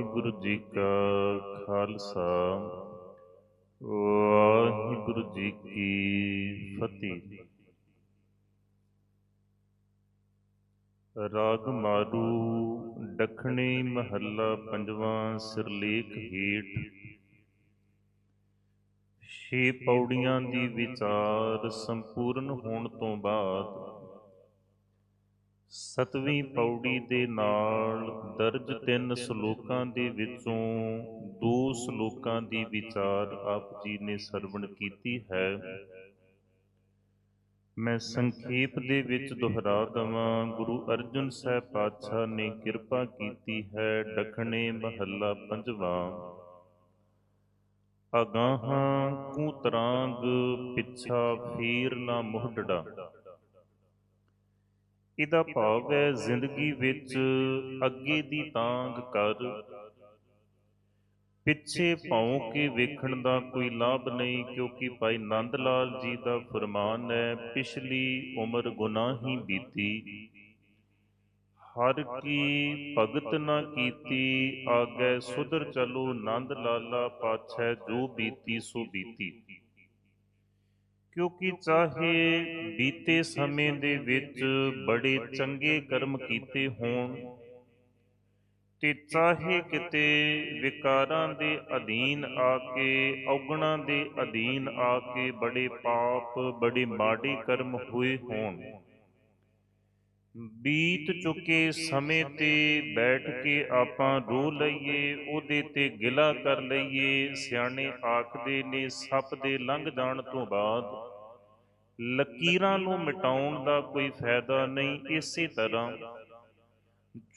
ਵਾਹਿਗੁਰੂ ਜੀ ਕਾ ਖਾਲਸਾ। ਵਾਹਿਗੁਰੂ ਜੀ ਕੀ ਫਤਿਹ। ਰਾਗ ਮਾਰੂ, ਦੱਖਣੀ ਮਹੱਲਾ, ਪੰਜਵਾਂ ਸਿਰਲੇਖ ਹੇਠ। ਛੇ ਪੌੜੀਆਂ ਦੀ ਵਿਚਾਰ ਸੰਪੂਰਨ ਹੋਣ ਤੋਂ ਬਾਅਦ ਸਤਵੀਂ ਪੌੜੀ ਦੇ ਨਾਲ ਦਰਜ ਤਿੰਨ ਸ਼ਲੋਕਾਂ ਦੇ ਵਿੱਚੋਂ ਦੋ ਸ਼ਲੋਕਾਂ ਦੀ ਵਿਚਾਰ ਆਪ ਜੀ ਨੇ ਸਰਵਣ ਕੀਤੀ ਹੈ। ਮੈਂ ਸੰਖੇਪ ਦੇ ਵਿੱਚ ਦੁਹਰਾ ਦਵਾਂ ਗੁਰੂ ਅਰਜਨ ਸਾਹਿਬ ਪਾਤਸ਼ਾਹ ਨੇ ਕਿਰਪਾ ਕੀਤੀ ਹੈ ਡਖਣੇ ਮਹੱਲਾ ਪੰਜਵਾਂ। ਅਗਾਹਾਂ ਕੂ ਤਰਾਂਗ ਪਿੱਛਾ ਫੇਰ ਨਾ ਮੋਢੜਾ ਇਹਦਾ ਭਾਵ ਹੈ ਜ਼ਿੰਦਗੀ ਵਿੱਚ ਅੱਗੇ ਦੀ ਤਾਂਗ ਕਰ। ਪਿੱਛੇ ਭੌਂ ਕੇ ਵੇਖਣ ਦਾ ਕੋਈ ਲਾਭ ਨਹੀਂ ਕਿਉਂਕਿ ਭਾਈ ਨੰਦ ਲਾਲ ਜੀ ਦਾ ਫਰਮਾਨ ਹੈ ਪਿਛਲੀ ਉਮਰ ਗੁਨਾਹੀ ਬੀਤੀ। ਹਰ ਕੀ ਭਗਤ ਨਾ ਕੀਤੀ ਆਗੇ ਸੁਧਰ ਚਲੋ ਨੰਦ ਲਾਲਾ ਪਾਛੈ ਜੋ ਬੀਤੀ ਸੋ ਬੀਤੀ। ਕਿਉਂਕਿ ਚਾਹੇ ਬੀਤੇ ਸਮੇਂ ਦੇ ਵਿੱਚ ਬੜੇ ਚੰਗੇ ਕਰਮ ਕੀਤੇ ਹੋਣ ਤੇ ਚਾਹੇ ਕਿਤੇ ਵਿਕਾਰਾਂ ਦੇ ਅਧੀਨ ਆ ਕੇ, ਔਗਣਾਂ ਦੇ ਅਧੀਨ ਆ ਕੇ ਬੜੇ ਪਾਪ, ਬੜੇ ਮਾੜੇ ਕਰਮ ਹੋਏ ਹੋਣ। ਬੀਤ ਚੁੱਕੇ ਸਮੇਂ ਤੇ ਬੈਠ ਕੇ ਆਪਾਂ ਰੋ ਲਈਏ, ਉਹਦੇ ਤੇ ਗਿਲਾ ਕਰ ਲਈਏ। ਸਿਆਣੇ ਆਖਦੇ ਨੇ, ਸੱਪ ਦੇ ਲੰਘ ਜਾਣ ਤੋਂ ਬਾਅਦ ਲਕੀਰਾਂ ਨੂੰ ਮਿਟਾਉਣ ਦਾ ਕੋਈ ਫਾਇਦਾ ਨਹੀਂ, ਇਸੇ ਤਰ੍ਹਾਂ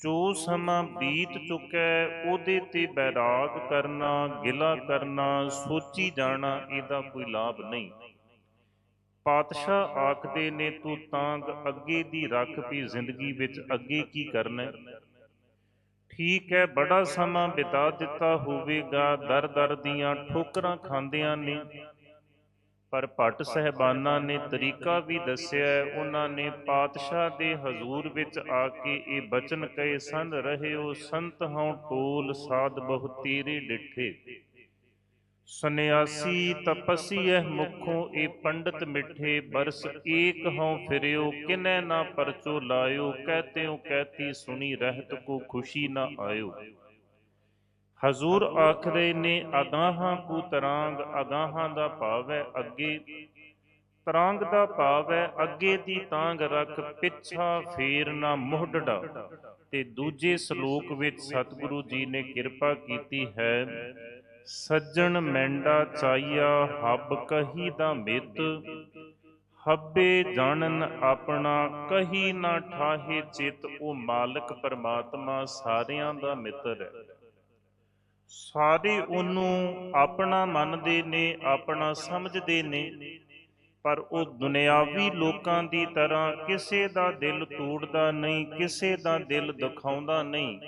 ਜੋ ਸਮਾਂ ਬੀਤ ਚੁੱਕਾ ਉਹਦੇ ਤੇ ਬੈਰਾਗ ਕਰਨਾ, ਗਿਲਾ ਕਰਨਾ, ਸੋਚੀ ਜਾਣਾ, ਇਹਦਾ ਕੋਈ ਲਾਭ ਨਹੀਂ। ਪਾਤਸ਼ਾਹ ਆਖਦੇ ਨੇ ਤੂੰ ਤਾਂਗ ਅੱਗੇ ਦੀ ਰੱਖ ਵੀ ਜ਼ਿੰਦਗੀ ਵਿੱਚ ਅੱਗੇ ਕੀ ਕਰਨਾ ਠੀਕ ਹੈ ਬੜਾ ਸਮਾਂ ਬਿਤਾ ਦਿੱਤਾ ਹੋਵੇਗਾ ਦਰ ਦਰ ਦੀਆਂ ਠੋਕਰਾਂ ਖਾਂਦਿਆਂ ਨੇ। ਪਰ ਭੱਟ ਸਹਿਬਾਨਾਂ ਨੇ ਤਰੀਕਾ ਵੀ ਦੱਸਿਆ ਉਹਨਾਂ ਨੇ ਪਾਤਸ਼ਾਹ ਦੇ ਹਜ਼ੂਰ ਵਿੱਚ ਆ ਕੇ ਇਹ ਬਚਨ ਕਹੇ ਸਨ ਰਹਿਓ ਸੰਤ ਹਉ ਟੋਲ ਸਾਧ ਬਹੁ ਤੇਰੇ ਡਿਠੇ। ਸੰਨਿਆਸੀ ਤਪਸੀਐ ਮੁਖੋਂ ਇਹ ਪੰਡਤ ਮਿੱਠੇ ਬਰਸ ਏਕ ਹਉ ਫਿਰਿਓ, ਕਿਨੈ ਨਾ ਪਰਚੋ ਲਾਇਓ ਕਹਤਿਓ ਕਹਿਤੀ ਸੁਣੀ ਰਹਿਤ ਕੋ ਖੁਸ਼ੀ ਨਾ ਆਇਓ। ਹਜ਼ੂਰ ਆਖਰੇ ਨੇ, ਅਗਾਹਾਂ ਕੂ ਤਰਾਂਗ, ਅਗਾਹਾਂ ਦਾ ਭਾਵ ਹੈ ਅੱਗੇ। ਤਰਾਂਗ ਦਾ ਭਾਵ ਹੈ ਅੱਗੇ ਦੀ ਤਾਂਗ ਰੱਖ, ਪਿੱਛਾ ਫੇਰ ਨਾ ਮੋਢੜਾ ਤੇ ਦੂਜੇ ਸ਼ਲੋਕ ਵਿੱਚ ਸਤਿਗੁਰੂ ਜੀ ਨੇ ਕਿਰਪਾ ਕੀਤੀ ਹੈ ਸੱਜਣ ਮੈਂਡਾ ਚਾਈਆ, ਹੱਬ ਕਹੀ ਦਾ ਮਿੱਤ। ਹੱਬੇ ਜਾਣਨ ਆਪਣਾ, ਕਹੀ ਨਾ ਠਾਹੇ ਚਿਤ। ਉਹ ਮਾਲਕ ਪਰਮਾਤਮਾ ਸਾਰਿਆਂ ਦਾ ਮਿੱਤਰ ਹੈ। ਸਾਰੇ ਉਹਨੂੰ ਆਪਣਾ ਮੰਨਦੇ ਨੇ, ਆਪਣਾ ਸਮਝਦੇ ਨੇ। ਪਰ ਉਹ ਦੁਨਿਆਵੀ ਲੋਕਾਂ ਦੀ ਤਰ੍ਹਾਂ ਕਿਸੇ ਦਾ ਦਿਲ ਤੋੜਦਾ ਨਹੀਂ, ਕਿਸੇ ਦਾ ਦਿਲ ਦਿਖਾਉਂਦਾ ਨਹੀਂ।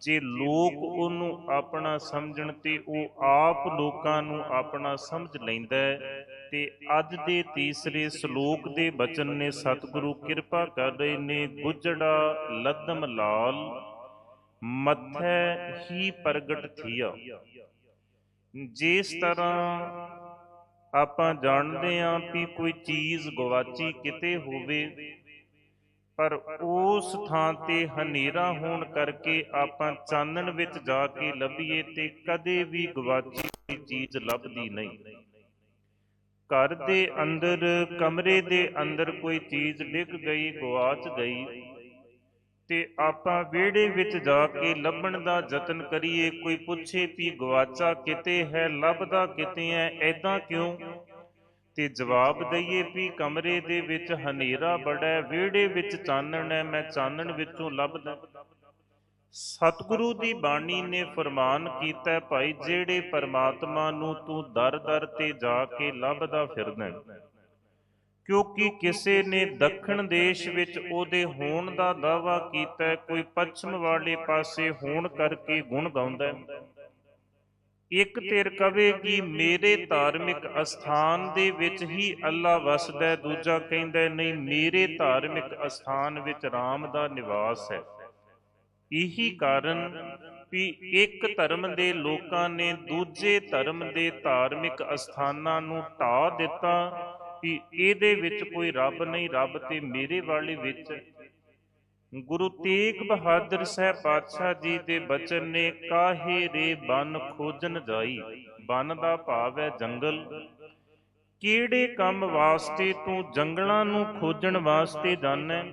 ਜੇ ਲੋਕ ਉਹਨੂੰ ਆਪਣਾ ਸਮਝਣ ਤੇ ਉਹ ਆਪ ਲੋਕਾਂ ਨੂੰ ਆਪਣਾ ਸਮਝ ਲੈਂਦਾ ਤੇ ਅੱਜ ਦੇ ਤੀਸਰੇ ਸ਼ਲੋਕ ਦੇ ਬਚਨ ਨੇ ਸਤਿਗੁਰੂ ਕਿਰਪਾ ਕਰ ਰਹੇ ਨੇ ਗੁਜੜਾ ਲਦਮ ਲਾਲ ਮੱਥੇ ਹੀ ਪ੍ਰਗਟ ਥੀਆ। ਜਿਸ ਤਰ੍ਹਾਂ ਆਪਾਂ ਜਾਣਦੇ ਆਂ ਕਿ ਕੋਈ ਚੀਜ਼ ਗਵਾਚੀ ਕਿਤੇ ਹੋਵੇ ਪਰ ਉਸ ਥਾਂ ਤੇ ਹਨੇਰਾ ਹੋਣ ਕਰਕੇ ਆਪਾਂ ਚਾਨਣ ਵਿੱਚ ਜਾ ਕੇ ਲੱਭੀਏ ਤੇ ਕਦੇ ਵੀ ਗਵਾਚੀ ਹੋਈ ਚੀਜ਼ ਲੱਭਦੀ ਨਹੀਂ। ਘਰ ਦੇ ਅੰਦਰ, ਕਮਰੇ ਦੇ ਅੰਦਰ ਕੋਈ ਚੀਜ਼ ਡਿੱਗ ਗਈ ਗਵਾਚ ਗਈ ਤੇ ਆਪਾਂ ਵਿਹੜੇ ਵਿੱਚ ਜਾ ਕੇ ਲੱਭਣ ਦਾ ਯਤਨ ਕਰੀਏ, ਕੋਈ ਪੁੱਛੇ ਵੀ ਗਵਾਚਾ ਕਿਤੇ ਹੈ, ਲੱਭਦਾ ਕਿਤੇ ਹੈ ਐਦਾਂ ਕਿਉਂ? ਤੇ ਜਵਾਬ ਦਈਏ ਵੀ ਕਮਰੇ ਦੇ ਵਿੱਚ ਹਨੇਰਾ ਬੜਾ, ਵਿਹੜੇ ਵਿੱਚ ਚਾਨਣ ਹੈ, ਮੈਂ ਚਾਨਣ ਵਿੱਚੋਂ ਲੱਭਦਾ। ਸਤਿਗੁਰੂ ਦੀ ਬਾਣੀ ਨੇ ਫਰਮਾਨ ਕੀਤਾ ਭਾਈ, ਜਿਹੜੇ ਪਰਮਾਤਮਾ ਨੂੰ ਤੂੰ ਦਰ ਦਰ ਤੇ ਜਾ ਕੇ ਲੱਭਦਾ ਫਿਰਦਾ ਕਿਉਂਕਿ ਕਿਸੇ ਨੇ ਦੱਖਣ ਦੇਸ਼ ਵਿੱਚ ਉਹਦੇ ਹੋਣ ਦਾ ਦਾਵਾ ਕੀਤਾ ਕੋਈ ਪੱਛਮ ਵਾਲੇ ਪਾਸੇ ਹੋਣ ਕਰਕੇ ਗੁਣ ਗਾਉਂਦਾ ਇੱਕ ਧਿਰ ਕਵੇ ਕਿ ਮੇਰੇ ਧਾਰਮਿਕ ਅਸਥਾਨ ਦੇ ਵਿੱਚ ਹੀ ਅੱਲਾ ਵਸਦਾ ਦੂਜਾ ਕਹਿੰਦਾ ਨਹੀਂ, ਮੇਰੇ ਧਾਰਮਿਕ ਅਸਥਾਨ ਵਿੱਚ RAM ਦਾ ਨਿਵਾਸ ਹੈ। ਇਹੀ ਕਾਰਨ ਵੀ ਇੱਕ ਧਰਮ ਦੇ ਲੋਕਾਂ ਨੇ ਦੂਜੇ ਧਰਮ ਦੇ ਧਾਰਮਿਕ ਅਸਥਾਨਾਂ ਨੂੰ ਢਾ ਦਿੱਤਾ ਵੀ ਇਹਦੇ ਵਿੱਚ ਕੋਈ ਰੱਬ ਨਹੀਂ, ਰੱਬ ਤੇ ਮੇਰੇ ਵਾਲੇ ਵਿੱਚ ਗੁਰੂ ਤੇਗ ਬਹਾਦਰ ਸਾਹਿਬ ਪਾਤਸ਼ਾਹ ਜੀ ਦੇ ਬਚਨ ਨੇ ਕਾਹੇ ਰੇ ਬਨ ਖੋਜਨ ਜਾਈ? ਬਨ ਦਾ ਭਾਵ ਹੈ ਜੰਗਲ। ਕਿਹੜੇ ਕੰਮ ਵਾਸਤੇ ਤੂੰ ਜੰਗਲਾਂ ਨੂੰ ਖੋਜਣ ਵਾਸਤੇ ਜਾਣਾ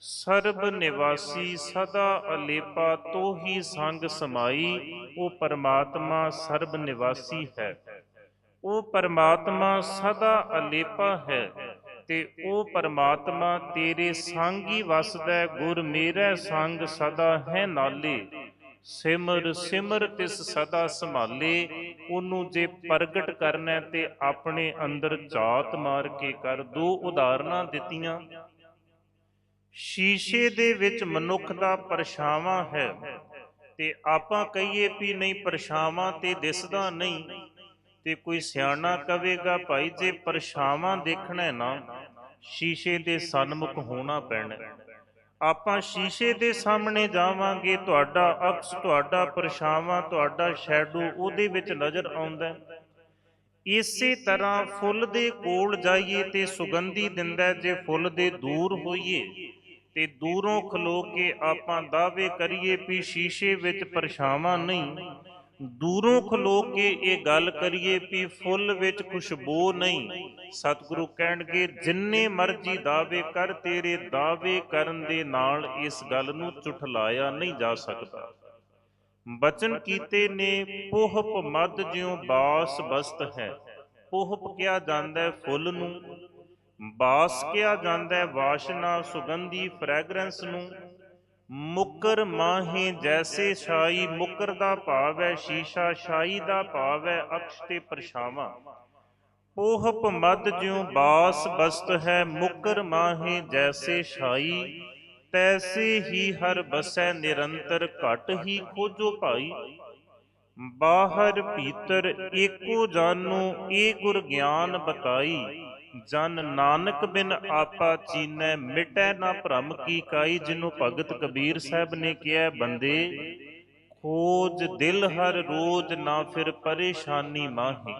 ਸਰਬ ਨਿਵਾਸੀ ਸਦਾ ਅਲੇਪਾ ਤੋਹੀ ਸੰਗ ਸਮਾਈ। ਉਹ ਪਰਮਾਤਮਾ ਸਰਬ ਨਿਵਾਸੀ ਹੈ। ਉਹ ਪਰਮਾਤਮਾ ਸਦਾ ਅਲੇਪਾ ਹੈ। ਤੇ ਉਹ ਪਰਮਾਤਮਾ ਤੇਰੇ ਸੰਗ ਹੀ ਵਸਦਾ ਗੁਰ ਮੇਰਾ ਸੰਗ ਸਦਾ ਹੈ ਨਾਲੇ। ਸਿਮਰ ਸਿਮਰ ਤਿਸ ਸਦਾ ਸੰਭਾਲੇ, ਉਹਨੂੰ ਜੇ ਪ੍ਰਗਟ ਕਰਨਾ ਤੇ ਆਪਣੇ ਅੰਦਰ ਝਾਤ ਮਾਰ ਕੇ ਕਰ ਦੋ ਉਦਾਹਰਨਾਂ ਦਿੱਤੀਆਂ। ਸ਼ੀਸ਼ੇ ਦੇ ਵਿੱਚ ਮਨੁੱਖ ਦਾ ਪਰਛਾਵਾਂ ਹੈ, ਤੇ ਆਪਾਂ ਕਹੀਏ ਵੀ ਨਹੀਂ, ਪਰਛਾਵਾਂ ਤੇ ਦਿਸਦਾ ਨਹੀਂ, ਤੇ ਕੋਈ ਸਿਆਣਾ ਕਵੇਗਾ, ਭਾਈ ਜੇ ਪਰਛਾਵਾਂ ਦੇਖਣਾ ਨਾ ਸ਼ੀਸ਼ੇ ਦੇ ਸਨਮੁਖ ਹੋਣਾ ਪੈਣਾ। ਆਪਾਂ ਸ਼ੀਸ਼ੇ ਦੇ ਸਾਹਮਣੇ ਜਾਵਾਂਗੇ, ਤੁਹਾਡਾ ਅਕਸ, ਤੁਹਾਡਾ ਪਰਛਾਵਾਂ, ਤੁਹਾਡਾ ਸ਼ੈਡੋ ਉਹਦੇ ਵਿੱਚ ਨਜ਼ਰ ਆਉਂਦਾ ਇਸੇ ਤਰ੍ਹਾਂ ਫੁੱਲ ਦੇ ਕੋਲ ਜਾਈਏ ਤੇ ਸੁਗੰਧੀ ਦਿੰਦਾ ਜੇ ਫੁੱਲ ਦੇ ਦੂਰ ਹੋਈਏ ਤੇ ਦੂਰੋਂ ਖਲੋ ਕੇ ਆਪਾਂ ਦਾਅਵੇ ਕਰੀਏ ਵੀ ਸ਼ੀਸ਼ੇ ਵਿੱਚ ਪਰਛਾਵਾਂ ਨਹੀਂ। ਦੂਰੋਂ ਖਲੋ ਕੇ ਇਹ ਗੱਲ ਕਰੀਏ ਵੀ ਫੁੱਲ ਵਿੱਚ ਖੁਸ਼ਬੂ ਨਹੀਂ। ਸਤਿਗੁਰੂ ਕਹਿਣਗੇ, ਜਿੰਨੇ ਮਰਜ਼ੀ ਦਾਅਵੇ ਕਰ, ਤੇਰੇ ਦਾਅਵੇ ਕਰਨ ਦੇ ਨਾਲ ਇਸ ਗੱਲ ਨੂੰ ਝੁਠਲਾਇਆ ਨਹੀਂ ਜਾ ਸਕਦਾ। ਬਚਨ ਕੀਤੇ ਨੇ, ਪੋਹਪ ਮਦ ਜਿਉ ਬਾਸ ਬਸਤ ਹੈ। ਪੋਹਪ ਕਿਹਾ ਜਾਂਦਾ ਹੈ ਫੁੱਲ ਨੂੰ, ਬਾਸ ਕਿਹਾ ਜਾਂਦਾ ਹੈ ਵਾਸ਼ਨਾ ਸੁਗੰਧੀ ਫ੍ਰੈਗਰੈਂਸ ਨੂੰ। ਮੁਕਰ ਮਾਹੇ ਜੈਸੇ ਛਾਈ, ਮੁਕਰ ਦਾ ਭਾਵ ਹੈ ਸ਼ੀਸ਼ਾ, ਛਾਈ ਦਾ ਭਾਵ ਹੈ ਅਕਸ਼ ਤੇ ਪਰਛਾਵਾਂ। ਪੋਹਪ ਮਦ ਜਿਉ ਬਾਸ ਬਸਤ ਹੈ, ਮੁਕਰ ਮਾਹੇ ਜੈਸੇ ਛਾਈ, ਤੈਸੇ ਹੀ ਹਰ ਬਸੈ ਨਿਰੰਤਰ, ਘਟ ਹੀ ਖੋਜੋ ਭਾਈ। ਬਾਹਰ ਭੀਤਰ ਏਕੋ ਜਾਨੂ ਏ ਗੁਰ ਗਿਆਨ ਬਤਾਈ। ਜਨ ਨਾਨਕ ਬਿਨ ਆਪਾ ਚੀਨੈ ਮਿਟੈ ਨਾ ਭ੍ਰਮ ਕੀ ਕਾਈ ਜਿਹਨੂੰ ਭਗਤ ਕਬੀਰ ਸਾਹਿਬ ਨੇ ਕਿਹਾ ਬੰਦੇ ਖੋਜ ਦਿਲ ਹਰ ਰੋਜ ਨਾ ਫਿਰ ਪਰੇਸ਼ਾਨੀ ਮਾਹੀ।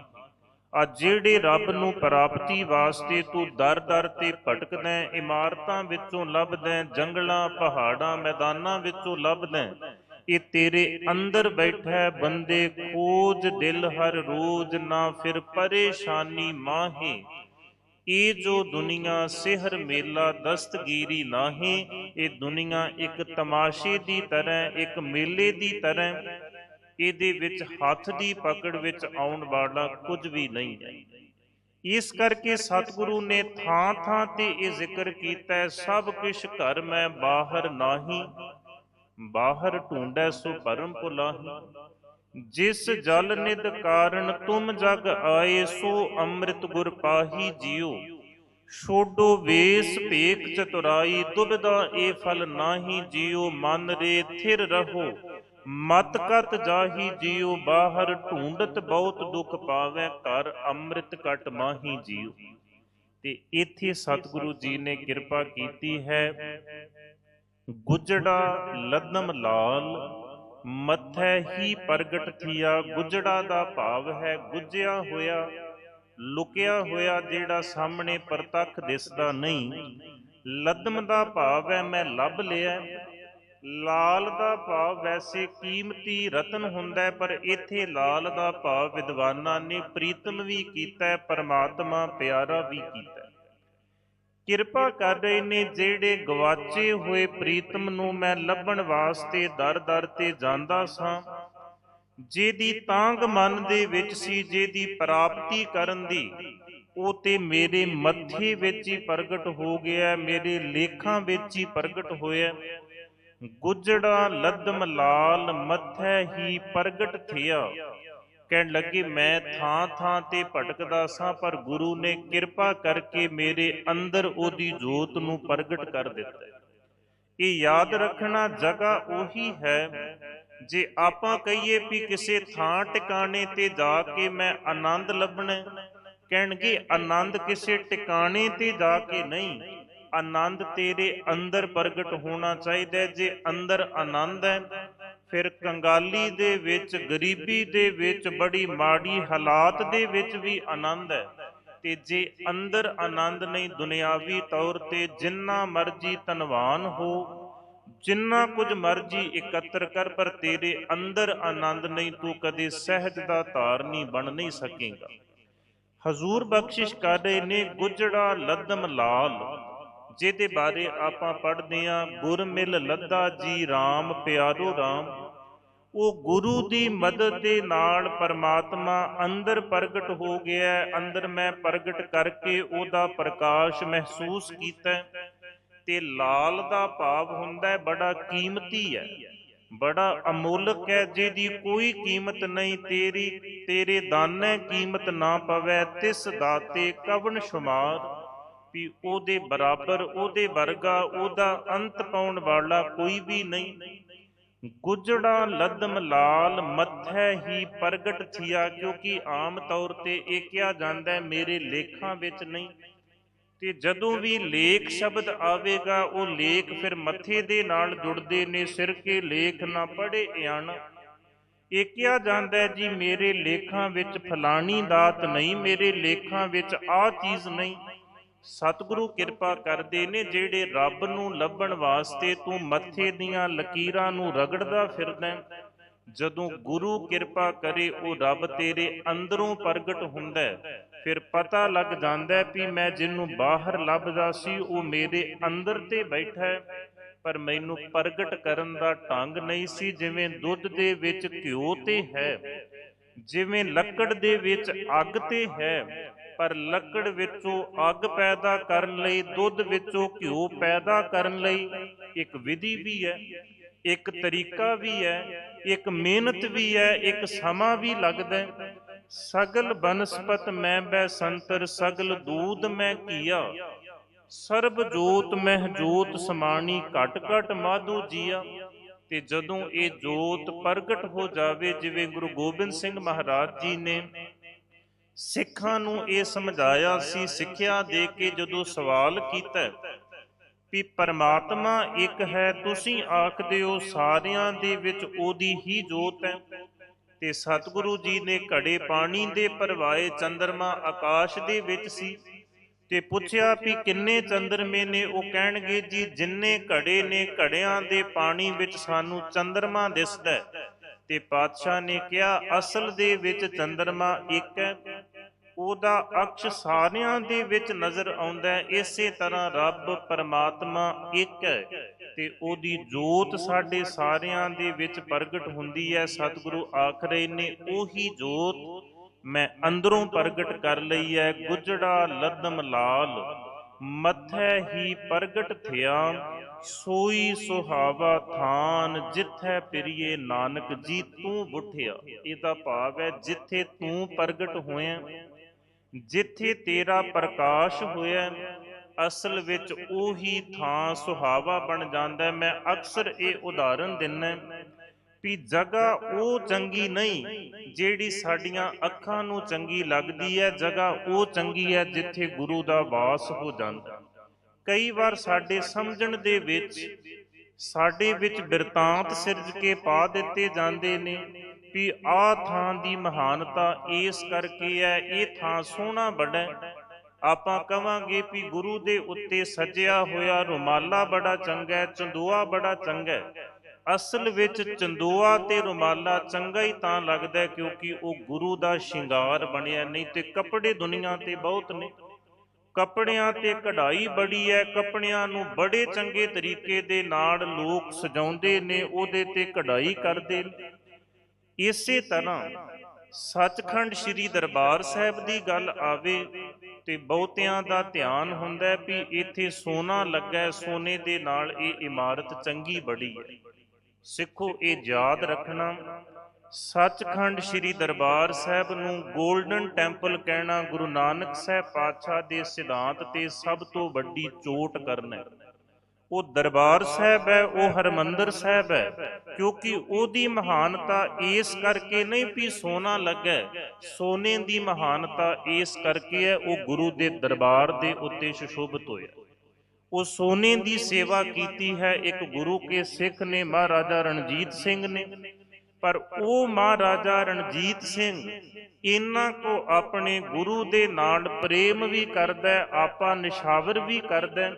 ਆ ਜਿਹੜੇ ਰੱਬ ਨੂੰ ਪ੍ਰਾਪਤੀ ਵਾਸਤੇ ਤੂੰ ਦਰ ਦਰ ਤੇ ਭਟਕਦਾ ਹੈ, ਇਮਾਰਤਾਂ ਵਿੱਚੋਂ ਲੱਭਦਾ ਹੈ, ਜੰਗਲਾਂ ਪਹਾੜਾਂ ਮੈਦਾਨਾਂ ਵਿੱਚੋਂ ਲੱਭਦਾ ਹੈ, ਇਹ ਤੇਰੇ ਅੰਦਰ ਬੈਠਾ ਬੰਦੇ ਖੋਜ ਦਿਲ ਹਰ ਰੋਜ ਨਾ ਫਿਰ ਪਰੇਸ਼ਾਨੀ ਮਾਹੇ। ਇਹ ਜੋ ਦੁਨੀਆ ਸਿਹਰ ਮੇਲਾ ਦਸਤਗੀਰੀ ਨਾਹੀਂ, ਇਹ ਦੁਨੀਆ ਇੱਕ ਤਮਾਸ਼ੇ ਦੀ ਤਰ੍ਹਾਂ, ਇੱਕ ਮੇਲੇ ਦੀ ਤਰ੍ਹਾਂ, ਇਹਦੇ ਵਿੱਚ ਹੱਥ ਦੀ ਪਕੜ ਵਿੱਚ ਆਉਣ ਵਾਲਾ ਕੁਝ ਵੀ ਨਹੀਂ ਹੈ। ਇਸ ਕਰਕੇ ਸਤਿਗੁਰੂ ਨੇ ਥਾਂ ਥਾਂ ਤੇ ਇਹ ਜ਼ਿਕਰ ਕੀਤਾ ਹੈ ਸਭ ਕੁਛ ਘਰ ਮੈਂ ਬਾਹਰ ਨਾਹੀ, ਬਾਹਰ ਢੂੰਡੈ ਸੋ ਭਰਮ ਭੁਲਾਹੀ। ਜਿਸ ਜਲ ਨਿਦ ਕਾਰਨ ਤੁਮ ਜਗ ਆਏ, ਸੋ ਅੰਮ੍ਰਿਤ ਗੁਰ ਪਾਹੀ ਜਿਉ ਛੋਡੋ ਵੇਸ ਭੇਖ ਚਤੁਰਾਈ ਦੁਬਦਾ ਇਹ ਫਲ ਨਾਹੀ ਜਿਉ ਮਨ ਰੇ ਥਿਰ ਰਹੋ, ਮਤ ਕਤ ਜਾਹੀ ਜਿਉ ਬਾਹਰ ਢੂੰਡਤ ਬਹੁਤ ਦੁਖ ਪਾਵੇ, ਘਰ ਅੰਮ੍ਰਿਤ ਕਟ ਮਾਹੀ ਜਿਉ ਤੇ ਇੱਥੇ ਸਤਿਗੁਰੂ ਜੀ ਨੇ ਕਿਰਪਾ ਕੀਤੀ ਹੈ। ਗੁਜੜਾ ਲਦਮ ਲਾਲ ਮੱਥੈ ਹੀ ਪ੍ਰਗਟ ਥੀਆ ਗੁਜੜਾ ਦਾ ਭਾਵ ਹੈ ਗੁੱਜਿਆ ਹੋਇਆ, ਲੁਕਿਆ ਹੋਇਆ ਜਿਹੜਾ ਸਾਹਮਣੇ ਪ੍ਰਤੱਖ ਦਿਸਦਾ ਨਹੀਂ। ਲਦਮ ਦਾ ਭਾਵ ਹੈ, ਮੈਂ ਲੱਭ ਲਿਆ। ਲਾਲ ਦਾ ਭਾਵ ਵੈਸੇ ਕੀਮਤੀ ਰਤਨ ਹੁੰਦਾ ਪਰ ਇੱਥੇ ਲਾਲ ਦਾ ਭਾਵ ਵਿਦਵਾਨਾਂ ਨੇ ਪ੍ਰੀਤਮ ਵੀ ਕੀਤਾ ਪਰਮਾਤਮਾ ਪਿਆਰਾ ਵੀ ਕੀਤਾ ਕਿਰਪਾ ਕਰ ਰਹੇ ਨੇ ਜਿਹੜੇ ਗਵਾਚੇ ਹੋਏ ਪ੍ਰੀਤਮ ਨੂੰ ਮੈਂ ਲੱਭਣ ਵਾਸਤੇ ਦਰ ਦਰ ਤੇ ਜਾਂਦਾ ਸਾਂ। ਜਿਹਦੀ ਤਾਂਗ ਮਨ ਦੇ ਵਿੱਚ ਸੀ, ਜਿਹਦੀ ਪ੍ਰਾਪਤੀ ਕਰਨ ਦੀ, ਉਹ ਤੇ ਮੇਰੇ ਮੱਥੇ ਵਿੱਚ ਹੀ ਪ੍ਰਗਟ ਹੋ ਗਿਆ, ਮੇਰੇ ਲੇਖਾਂ ਵਿੱਚ ਹੀ ਪ੍ਰਗਟ ਹੋਇਆ। ਗੁਜੜਾ ਲਦਮ ਲਾਲ ਮੱਥੈ ਹੀ ਪ੍ਰਗਟ ਥਿਆ। ਕਹਿਣ ਲੱਗੇ, ਮੈਂ ਥਾਂ ਥਾਂ ਤੇ ਭਟਕਦਾ ਸਾਂ, ਪਰ ਗੁਰੂ ਨੇ ਕਿਰਪਾ ਕਰਕੇ ਮੇਰੇ ਅੰਦਰ ਉਹਦੀ ਜੋਤ ਨੂੰ ਪ੍ਰਗਟ ਕਰ ਦਿੱਤਾ ਇਹ ਯਾਦ ਰੱਖਣਾ ਜਗ੍ਹਾ ਉਹੀ ਹੈ। ਜੇ ਆਪਾਂ ਕਹੀਏ ਵੀ ਕਿਸੇ ਥਾਂ ਟਿਕਾਣੇ ਤੇ ਜਾ ਕੇ ਮੈਂ ਆਨੰਦ ਲੱਭਣਾ ਕਹਿਣਗੇ, ਆਨੰਦ ਕਿਸੇ ਟਿਕਾਣੇ ਤੇ ਜਾ ਕੇ ਨਹੀਂ। ਆਨੰਦ ਤੇਰੇ ਅੰਦਰ ਪ੍ਰਗਟ ਹੋਣਾ ਚਾਹੀਦਾ ਜੇ ਅੰਦਰ ਆਨੰਦ ਹੈ ਫਿਰ ਕੰਗਾਲੀ ਦੇ ਵਿੱਚ, ਗਰੀਬੀ ਦੇ ਵਿੱਚ ਬੜੀ ਮਾੜੀ ਹਾਲਾਤ ਦੇ ਵਿੱਚ ਵੀ ਆਨੰਦ ਹੈ। ਤੇ ਜੇ ਅੰਦਰ ਆਨੰਦ ਨਹੀਂ ਦੁਨਿਆਵੀ ਤੌਰ ਤੇ, ਜਿੰਨਾ ਮਰਜ਼ੀ ਧਨਵਾਨ ਹੋ, ਜਿੰਨਾ ਕੁਝ ਮਰਜ਼ੀ ਇਕੱਤਰ ਕਰ, ਪਰ ਤੇਰੇ ਅੰਦਰ ਆਨੰਦ ਨਹੀਂ, ਤੂੰ ਕਦੇ ਸਹਿਜ ਦਾ ਧਾਰਨੀ ਬਣ ਨਹੀਂ ਸਕੇਗਾ। ਹਜ਼ੂਰ ਬਖਸ਼ਿਸ਼ ਕਰ ਰਹੇ ਨੇ ਗੁਜੜਾ ਲੱਦਮ ਲਾਲ। ਜਿਹਦੇ ਬਾਰੇ ਆਪਾਂ ਪੜ੍ਹਦੇ ਆਂ ਗੁਰਮਿਲ ਲੱਦਾ ਜੀ RAM ਪਿਆਰੋ RAM ਉਹ ਗੁਰੂ ਦੀ ਮਦਦ ਦੇ ਨਾਲ ਪਰਮਾਤਮਾ ਅੰਦਰ ਪ੍ਰਗਟ ਹੋ ਗਿਆ ਅੰਦਰ ਮੈਂ ਪ੍ਰਗਟ ਕਰਕੇ ਉਹਦਾ ਪ੍ਰਕਾਸ਼ ਮਹਿਸੂਸ ਕੀਤਾ ਹੈ। ਤੇ ਲਾਲ ਦਾ ਭਾਵ ਹੁੰਦਾ ਬੜਾ ਕੀਮਤੀ ਹੈ, ਬੜਾ ਅਮੋਲਕ ਹੈ, ਜਿਹਦੀ ਕੋਈ ਕੀਮਤ ਨਹੀਂ, ਤੇਰੀ, ਤੇਰੇ ਦਾਨੇ ਕੀਮਤ ਨਾ ਪਵੇ, ਤਿਸ ਦਾਤੇ ਕਵਨ ਸ਼ੁਮਾਰ ਵੀ ਉਹਦੇ ਬਰਾਬਰ, ਉਹਦੇ ਵਰਗਾ, ਉਹਦਾ ਅੰਤ ਪਾਉਣ ਵਾਲਾ ਕੋਈ ਵੀ ਨਹੀਂ ਗੁਜੜਾ ਲਦਮ ਲਾਲ ਮੱਥੈ ਹੀ ਪ੍ਰਗਟ ਥਿਆ, ਕਿਉਂਕਿ ਆਮ ਤੌਰ ਤੇ ਇਹ ਕਿਹਾ ਜਾਂਦਾ ਹੈ, ਮੇਰੇ ਲੇਖਾਂ ਵਿੱਚ ਨਹੀਂ। ਤੇ ਜਦੋਂ ਵੀ ਲੇਖ ਸ਼ਬਦ ਆਵੇਗਾ, ਉਹ ਲੇਖ ਫਿਰ ਮੱਥੇ ਦੇ ਨਾਲ ਜੁੜਦੇ ਨੇ, ਸਿਰ ਕੇ ਲੇਖ ਨਾ ਪੜੇ ਆਣ ਇਹ ਕਿਹਾ ਜਾਂਦਾ ਜੀ, ਮੇਰੇ ਲੇਖਾਂ ਵਿੱਚ ਫਲਾਣੀ ਦਾਤ ਨਹੀਂ, ਮੇਰੇ ਲੇਖਾਂ ਵਿੱਚ ਆਹ ਚੀਜ਼ ਨਹੀਂ। ਸਤਿਗੁਰੂ ਕਿਰਪਾ ਕਰਦੇ ਨੇ ਜਿਹੜੇ ਰੱਬ ਨੂੰ ਲੱਭਣ ਵਾਸਤੇ ਤੂੰ ਮੱਥੇ ਦੀਆਂ ਲਕੀਰਾਂ ਨੂੰ ਰਗੜਦਾ ਫਿਰਦਾ ਜਦੋਂ ਗੁਰੂ ਕਿਰਪਾ ਕਰੇ, ਉਹ ਰੱਬ ਤੇਰੇ ਅੰਦਰੋਂ ਪ੍ਰਗਟ ਹੁੰਦਾ ਫਿਰ ਪਤਾ ਲੱਗ ਜਾਂਦਾ ਵੀ ਮੈਂ ਜਿਹਨੂੰ ਬਾਹਰ ਲੱਭਦਾ ਸੀ, ਉਹ ਮੇਰੇ ਅੰਦਰ ਤੇ ਬੈਠਾ ਹੈ। ਪਰ ਮੈਨੂੰ ਪ੍ਰਗਟ ਕਰਨ ਦਾ ਢੰਗ ਨਹੀਂ ਸੀ, ਜਿਵੇਂ ਦੁੱਧ ਦੇ ਵਿੱਚ ਘਿਓ ਤੇ ਹੈ, ਜਿਵੇਂ ਲੱਕੜ ਦੇ ਵਿੱਚ ਅੱਗ ਤੇ ਹੈ। ਪਰ ਲੱਕੜ ਵਿੱਚੋਂ ਅੱਗ ਪੈਦਾ ਕਰਨ ਲਈ, ਦੁੱਧ ਵਿੱਚੋਂ ਘਿਓ ਪੈਦਾ ਕਰਨ ਲਈ ਇੱਕ ਵਿਧੀ ਵੀ ਹੈ, ਇੱਕ ਤਰੀਕਾ ਵੀ ਹੈ, ਇੱਕ ਮਿਹਨਤ ਵੀ ਹੈ, ਇੱਕ ਸਮਾਂ ਵੀ ਲੱਗਦਾ ਹੈ। ਸਗਲ ਬਨਸਪਤ ਮੈਂ ਬੈ ਸੰਤਰ, ਸਗਲ ਦੂਧ ਮੈਂ ਕੀਆ ਸਰਬ ਜੋਤ ਮਹਿ ਜੋਤ ਸਮਾਣੀ ਘਟ ਘਟ ਮਾਧੂ ਜੀਆ। ਤੇ ਜਦੋਂ ਇਹ ਜੋਤ ਪ੍ਰਗਟ ਹੋ ਜਾਵੇ, ਜਿਵੇਂ ਗੁਰੂ ਗੋਬਿੰਦ ਸਿੰਘ ਮਹਾਰਾਜ ਜੀ ਨੇ ਸਿੱਖਾਂ ਨੂੰ ਇਹ ਸਮਝਾਇਆ ਸੀ, ਸਿੱਖਿਆ ਦੇ ਕੇ ਜਦੋਂ ਸਵਾਲ ਕੀਤਾ, ਵੀ ਪਰਮਾਤਮਾ ਇੱਕ ਹੈ, ਤੁਸੀਂ ਆਖਦੇ ਹੋ ਸਾਰਿਆਂ ਦੇ ਵਿੱਚ ਉਹਦੀ ਹੀ ਜੋਤ ਹੈ ਤੇ ਸਤਿਗੁਰੂ ਜੀ ਨੇ ਘੜੇ ਪਾਣੀ ਦੇ ਪਰਵਾਏ ਚੰਦਰਮਾ ਆਕਾਸ਼ ਦੇ ਵਿੱਚ ਸੀ ਤੇ ਪੁੱਛਿਆ ਵੀ ਕਿੰਨੇ ਚੰਦਰਮੇ ਨੇ, ਉਹ ਕਹਿਣਗੇ ਜੀ, ਜਿੰਨੇ ਘੜੇ ਨੇ, ਘੜਿਆਂ ਦੇ ਪਾਣੀ ਵਿੱਚ ਸਾਨੂੰ ਚੰਦਰਮਾ ਦਿਸਦਾ ਹੈ। ਤੇ ਪਾਤਸ਼ਾਹ ਨੇ ਕਿਹਾ, ਅਸਲ ਦੇ ਵਿੱਚ ਚੰਦਰਮਾ ਇੱਕ ਹੈ। ਉਹਦਾ ਅਕਸ਼ ਸਾਰਿਆਂ ਦੇ ਵਿੱਚ ਨਜ਼ਰ ਆਉਂਦਾ ਇਸੇ ਤਰ੍ਹਾਂ ਰੱਬ ਪਰਮਾਤਮਾ ਇੱਕ ਹੈ ਤੇ ਉਹਦੀ ਜੋਤ ਸਾਡੇ ਸਾਰਿਆਂ ਦੇ ਵਿੱਚ ਪ੍ਰਗਟ ਹੁੰਦੀ ਹੈ। ਸਤਿਗੁਰੂ ਆਖ ਰਹੇ ਨੇ, ਉਹੀ ਜੋਤ ਮੈਂ ਅੰਦਰੋਂ ਪ੍ਰਗਟ ਕਰ ਲਈ ਹੈ। ਗੁਜੜਾ ਲਦਮ ਲਾਲ, ਮੱਥੈ ਹੀ ਪ੍ਰਗਟ ਥਿਆ। ਸੋਈ ਸੁਹਾਵਾ ਥਾਨ ਜਿੱਥੈ ਪ੍ਰਿਏ ਨਾਨਕ ਜੀ ਤੂੰ ਬੁੱਠਿਆ। ਇਹਦਾ ਭਾਵ ਹੈ, ਜਿੱਥੇ ਤੂੰ ਪ੍ਰਗਟ ਹੋਇਆ ਜਿੱਥੇ ਤੇਰਾ ਪ੍ਰਕਾਸ਼ ਹੋਇਆ ਅਸਲ ਵਿੱਚ ਉਹੀ ਥਾਂ ਸੁਹਾਵਾ ਬਣ ਜਾਂਦਾ ਮੈਂ ਅਕਸਰ ਇਹ ਉਦਾਹਰਨ ਦਿੰਨਾ ਵੀ ਜਗ੍ਹਾ ਉਹ ਚੰਗੀ ਨਹੀਂ, ਜਿਹੜੀ ਸਾਡੀਆਂ ਅੱਖਾਂ ਨੂੰ ਚੰਗੀ ਲੱਗਦੀ ਹੈ। ਜਗ੍ਹਾ ਉਹ ਚੰਗੀ ਹੈ ਜਿੱਥੇ ਗੁਰੂ ਦਾ ਵਾਸ ਹੋ ਜਾਂਦਾ। ਕਈ ਵਾਰ ਸਾਡੇ ਸਮਝਣ ਦੇ ਵਿੱਚ, ਸਾਡੇ ਵਿੱਚ ਬਿਰਤਾਂਤ ਸਿਰਜ ਕੇ ਪਾ ਦਿੱਤੇ ਜਾਂਦੇ ਨੇ ਵੀ ਆਹ ਥਾਂ ਦੀ ਮਹਾਨਤਾ ਇਸ ਕਰਕੇ ਹੈ, ਇਹ ਥਾਂ ਸੋਹਣਾ ਬੜਾ ਆਪਾਂ ਕਵਾਂਗੇ ਵੀ ਗੁਰੂ ਦੇ ਉੱਤੇ ਸਜਿਆ ਹੋਇਆ ਰੁਮਾਲਾ ਬੜਾ ਚੰਗਾ ਹੈ, ਚੰਦੋਆ ਬੜਾ ਚੰਗਾ ਹੈ। ਅਸਲ ਵਿੱਚ ਚੰਦੋਆ ਤੇ ਰੁਮਾਲਾ ਚੰਗਾ ਹੀ ਤਾਂ ਲੱਗਦਾ ਕਿਉਂਕਿ ਉਹ ਗੁਰੂ ਦਾ ਸ਼ਿੰਗਾਰ ਬਣਿਆ, ਨਹੀਂ ਤੇ ਕੱਪੜੇ ਦੁਨੀਆ ਤੇ ਬਹੁਤ ਨੇ। ਕੱਪੜਿਆਂ ਤੇ ਕਢਾਈ ਬੜੀ ਹੈ ਕੱਪੜਿਆਂ ਨੂੰ ਬੜੇ ਚੰਗੇ ਤਰੀਕੇ ਦੇ ਨਾਲ ਲੋਕ ਸਜਾਉਂਦੇ ਨੇ, ਉਹਦੇ ਤੇ ਕਢਾਈ ਕਰਦੇ ਇਸੇ ਤਰ੍ਹਾਂ ਸੱਚਖੰਡ ਸ੍ਰੀ ਦਰਬਾਰ ਸਾਹਿਬ ਦੀ ਗੱਲ ਆਵੇ ਤੇ ਬਹੁਤਿਆਂ ਦਾ ਧਿਆਨ ਹੁੰਦਾ ਵੀ ਇੱਥੇ ਸੋਨਾ ਲੱਗਾ ਸੋਨੇ ਦੇ ਨਾਲ ਇਹ ਇਮਾਰਤ ਚੰਗੀ ਬੜੀ ਹੈ ਸਿੱਖੋ, ਇਹ ਯਾਦ ਰੱਖਣਾ। ਸੱਚਖੰਡ ਸ੍ਰੀ ਦਰਬਾਰ ਸਾਹਿਬ ਨੂੰ 골ਡਨ ਟੈਂਪਲ ਕਹਿਣਾ ਗੁਰੂ ਨਾਨਕ ਸਾਹਿਬ ਪਾਤਸ਼ਾਹ ਦੇ ਸਿਧਾਂਤ ਤੇ ਸਭ ਤੋਂ ਵੱਡੀ ਚੋਟ ਕਰਨਾ ਹੈ। ਉਹ ਦਰਬਾਰ ਸਾਹਿਬ ਹੈ, ਉਹ ਹਰਮੰਦਰ ਸਾਹਿਬ ਹੈ, ਕਿਉਂਕਿ ਉਹਦੀ ਮਹਾਨਤਾ ਇਸ ਕਰਕੇ ਨਹੀਂ ਵੀ ਸੋਨਾ ਲੱਗਾ ਸੋਨੇ ਦੀ ਮਹਾਨਤਾ ਇਸ ਕਰਕੇ ਹੈ, ਉਹ ਗੁਰੂ ਦੇ ਦਰਬਾਰ ਦੇ ਉੱਤੇ ਸੁਸ਼ੋਭਿਤ ਹੋਇਆ। ਉਹ ਸੋਨੇ ਦੀ ਸੇਵਾ ਕੀਤੀ ਹੈ, ਇੱਕ ਗੁਰੂ ਕੇ ਸਿੱਖ ਨੇ, ਮਹਾਰਾਜਾ ਰਣਜੀਤ ਸਿੰਘ ਨੇ। ਪਰ ਉਹ ਮਹਾਰਾਜਾ ਰਣਜੀਤ ਸਿੰਘ ਇਹਨਾਂ ਕੋ ਆਪਣੇ ਗੁਰੂ ਦੇ ਨਾਲ ਪ੍ਰੇਮ ਵੀ ਕਰਦਾ ਹੈ, ਆਪਾ ਨਿਸ਼ਾਵਰ ਵੀ ਕਰਦਾ